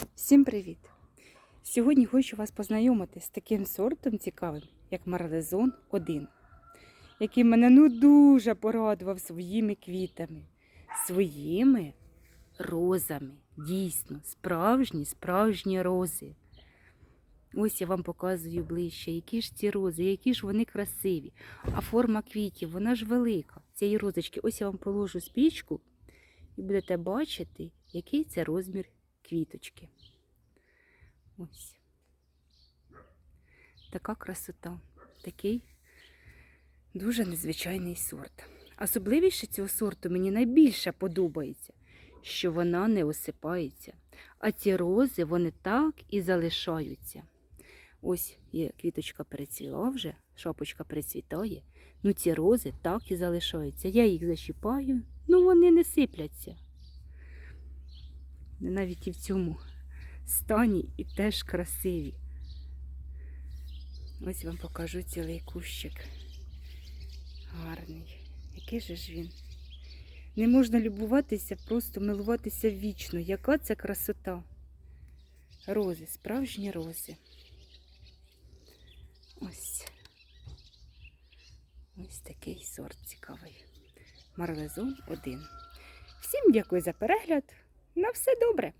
Всім привіт! Сьогодні хочу вас познайомити з таким сортом цікавим, як Марлезон 1, який мене ну дуже порадував своїми квітами, своїми розами. Дійсно, справжні, справжні рози. Ось я вам показую ближче, які ж ці рози, які ж вони красиві. А форма квітів, вона ж велика. Цієї розочки, ось я вам положу спічку і будете бачити, який це розмір квіточки. Ось. Така красота, такий дуже незвичайний сорт. Особливіше цього сорту мені найбільше подобається, що вона не осипається. А ці рози вони так і залишаються. Ось є квіточка перецвіла вже, шапочка перецвітає. Ну ці рози так і залишаються. Я їх защіпаю, ну вони не сипляться. Навіть і в цьому стані і теж красиві. Ось вам покажу цілий кущик. Гарний. Який же ж він? Не можна любуватися, просто милуватися вічно. Яка це красота? Рози, справжні рози. Ось. Ось такий сорт цікавий. Марлезон 1. Всім дякую за перегляд. На все добре!